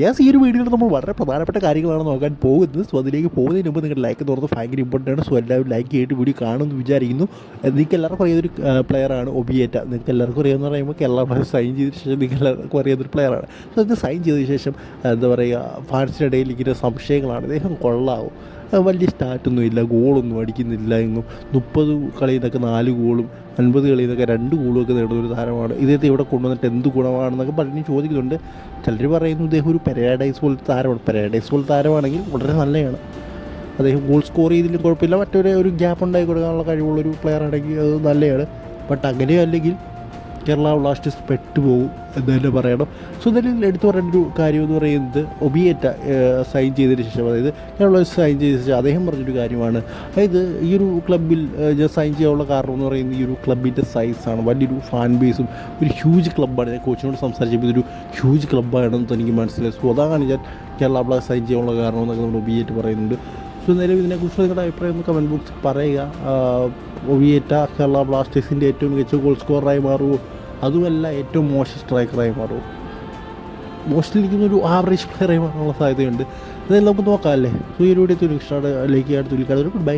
Yes ഈ ഒരു വീഡിയോയിൽ നമ്മൾ വളരെ പ്രധാനപ്പെട്ട കാര്യങ്ങളാണ് നോക്കാൻ പോകുന്നത്. സോ അതിലേക്ക് പോകുന്നതിന് മുമ്പ് നിങ്ങളുടെ ലൈക്ക് തുറന്ന് ഭയങ്കര ഇമ്പോർട്ടന്റ് ആണ്. സോ എല്ലാവരും ലൈക്ക് ചെയ്തിട്ട് വീഡിയോ കാണുമെന്ന് വിചാരിക്കുന്നു. നിങ്ങൾക്ക് എല്ലാവർക്കും അറിയാതൊരു പ്ലെയറാണ് ഒബിയേറ്റ. നിങ്ങൾക്ക് എല്ലാവർക്കും അറിയാമെന്ന് പറയുമ്പോൾ കേരള ബ്ലാസ്റ്റേഴ്സ് സൈൻ ചെയ്ത ശേഷം നിങ്ങൾക്ക് എല്ലാവർക്കും അറിയാത്തൊരു പ്ലെയറാണ് സോ ഇത് സൈൻ ചെയ്തതിന് ശേഷം എന്താ പറയുക ഫാൻസിന്റെ ഇടയിൽ ഇങ്ങനെ സംശയങ്ങളാണ്. അദ്ദേഹം കൊള്ളാവും. വലിയ സ്റ്റാറ്റൊന്നും ഇല്ല ഗോളൊന്നും അടിക്കുന്നില്ല എന്നും മുപ്പത് കളിയിൽ നിന്നൊക്കെ നാല് ഗോളും അൻപത് കളിയിൽ നിന്നൊക്കെ രണ്ട് ഗോളും ഒക്കെ നേടുന്ന ഒരു താരമാണ്. ഇദ്ദേഹത്തെ ഇവിടെ കൊണ്ടുവന്നിട്ട് എന്ത് ഗുണമാണെന്നൊക്കെ പലരും ചോദിക്കുന്നുണ്ട്. ചിലർ പറയുന്നു ഇദ്ദേഹം ഒരു പാരഡൈസ് പോലത്തെ താരമാണ്. പാരഡൈസ് പോലത്തെ താരമാണെങ്കിൽ വളരെ നല്ലതാണ് അദ്ദേഹം ഗോൾ സ്കോർ ചെയ്തിലും കുഴപ്പമില്ല. മറ്റൊരു ഒരു ഗ്യാപ്പ് ഉണ്ടായി കൊടുക്കാനുള്ള കഴിവുള്ളൊരു പ്ലെയർ ആണെങ്കിൽ അത് നല്ലതാണ് ബട്ട് അങ്ങനെ അല്ലെങ്കിൽ കേരള ബ്ലാസ്റ്റേഴ്സ് പെട്ടുപോകും എന്ന് തന്നെ പറയണം. സോ ഇതിൽ എടുത്തു പറയേണ്ട ഒരു കാര്യം എന്ന് പറയുന്നത് ഒബിയേറ്റ സൈൻ ചെയ്തതിന് ശേഷം അതായത് കേരള സൈൻ ചെയ്ത ശേഷം അദ്ദേഹം പറഞ്ഞൊരു കാര്യമാണ്. അതായത് ഈ ഒരു ക്ലബിൽ ഞാൻ സൈൻ ചെയ്യാനുള്ള കാരണം എന്ന് പറയുന്നത് ഈ ഒരു ക്ലബിന്റെ സൈസാണ് വലിയൊരു ഫാൻ ബേസും ഒരു ഹ്യൂജ് ക്ലബ്ബാണ് ഞാൻ കോച്ചിനോട് സംസാരിച്ചപ്പോൾ ഇതൊരു ഹ്യൂജ് ക്ലബ്ബാണെന്ന് എനിക്ക് മനസ്സിലായി. സോ അതാണ് ഞാൻ കേരള ബ്ലാസ്റ്റേഴ്സ് സൈൻ ചെയ്യാനുള്ള കാരണം എന്നൊക്കെ നമ്മൾ ഒബിയേറ്റ് പറയുന്നുണ്ട്. സോ എന്തായാലും ഇതിനെക്കുറിച്ച് നിങ്ങളുടെ അഭിപ്രായം ഒന്ന് കമന്റ് ബോക്സിൽ പറയുക. ഒവിയേറ്റ കേരള ബ്ലാസ്റ്റേഴ്സിന്റെ ഏറ്റവും മികച്ച ഗോൾ സ്കോററായി മാറുമോ അതുമല്ല ഏറ്റവും മോശം സ്ട്രൈക്കറായി മാറുമോ മോശത്തിലിരിക്കുന്ന ഒരു ആവറേജ് പ്ലെയറായി മാറാനുള്ള സാധ്യതയുണ്ട്. അതെല്ലാം നമുക്ക് നോക്കാം അല്ലേ? സോ ഈ ഒരു വീഡിയോ തുലിക്കാട് ലൈക്ക് ചെയ്യാൻ തുലിക്കാട് ഗുഡ് ബൈ